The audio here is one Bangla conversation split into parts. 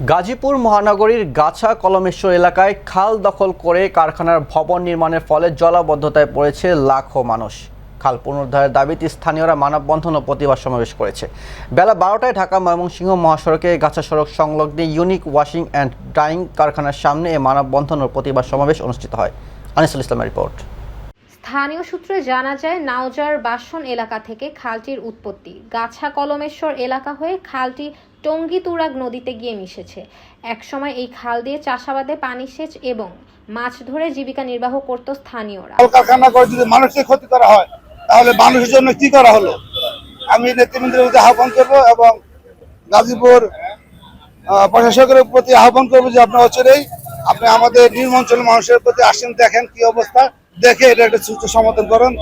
গাজীপুর মহানগরীর গাছা কলমেশ্বর এলাকায় খাল দখল করে কারখানার ভবন নির্মাণের ফলে জলাবদ্ধতায় পড়েছে লাখো মানুষ। খাল পুনরুদ্ধারের দাবিতে স্থানীয়রা মানববন্ধন ও প্রতিবাদ সমাবেশ করেছে। বেলা বারোটায় ঢাকা ময়মনসিংহ মহাসড়কে গাছা সড়ক সংলগ্ন ইউনিক ওয়াশিং অ্যান্ড ডাইং কারখানার সামনে এ মানববন্ধন ও প্রতিবাদ সমাবেশ অনুষ্ঠিত হয়। আনিসুল ইসলামের রিপোর্ট। স্থানীয় সূত্রে জানা যায়, নাওজার বাসন এলাকা থেকে খালটির উৎপত্তি। গাছা কলমেশ্বর এলাকা হয়ে খালটি টঙ্গী তুরাগ নদীতে গিয়ে মিশেছে। একসময় এই খাল দিয়ে চাষাবাদে পানি সেচ এবং মাছ ধরে জীবিকা নির্বাহ করত স্থানীয়রা। কলকারখানা করে যদি মানুষের ক্ষতি করা হয়, তাহলে মানুষের জন্য কি করা হলো? আমি নেতৃবৃন্দের আহ্বান করব এবং গাজীপুর প্রশাসকের প্রতি আহ্বান করব যে আপনার অচরেই আপনি আমাদের নিম্ন অঞ্চলের মানুষের প্রতি আসেন, দেখেন কি অবস্থা, দেখে এটা একটা সুস্থ সমাধান করেন।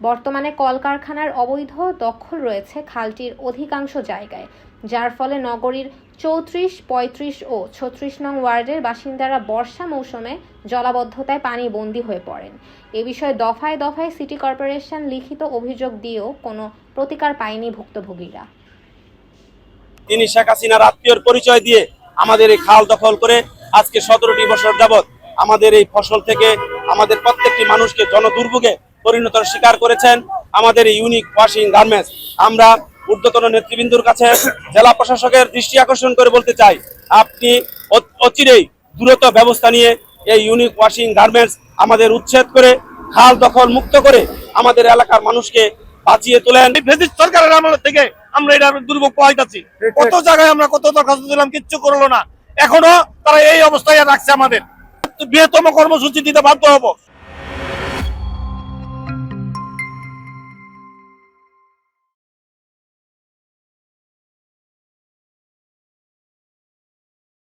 বর্তমানে কলকারখানার অবৈধ দখল রয়েছে খালটির অধিকাংশ জায়গায়, যার ফলে নগরীর চৌত্রিশ, পঁয়ত্রিশ ও ছত্রিশ নং ওয়ার্ডের বাসিন্দারা বর্ষা মৌসুমে জলাবদ্ধতায় পানি বন্দী হয়ে পড়েন। এ বিষয়ে দফায় দফায় সিটি কর্পোরেশন লিখিত অভিযোগ দিয়েও কোনো প্রতিকার পায়নি ভুক্তভোগীরা। তিনি শেখ হাসিনার আত্মীয়র পরিচয় দিয়ে আমাদের এই খাল দখল করে আজকে সতেরোটি বছর যাবৎ আমাদের এই ফসল থেকে আমাদের প্রত্যেকটি মানুষকে জনদুর্ভোগে পরিণত শিকার করেছেন আমাদের এই ইউনিক ওয়াশিং গার্মেন্টস আমরা ঊর্ধ্বতন নেতৃবৃন্দুর কাছে জেলা প্রশাসকের দৃষ্টি আকর্ষণ করে বলতে চাই আপনি অচিরেই দ্রুত ব্যবস্থা নিয়ে এই ইউনিক ওয়াশিং গার্মেন্টস আমাদের উচ্ছেদ করে খাল দখল মুক্ত করে আমাদের এলাকার মানুষকে বাঁচিয়ে তোলেন। ব্রিটিশ সরকারের আমল থেকে আমরা এটা দুর্ভোগ পাইতেছি। কত জায়গায় আমরা কত দরখাস্ত দিলাম কিচ্ছু করল না। এখনও তারা এই অবস্থায় রাখছে আমাদের। বৃহত্তম কর্মসূচি দিতে বাধ্য হব।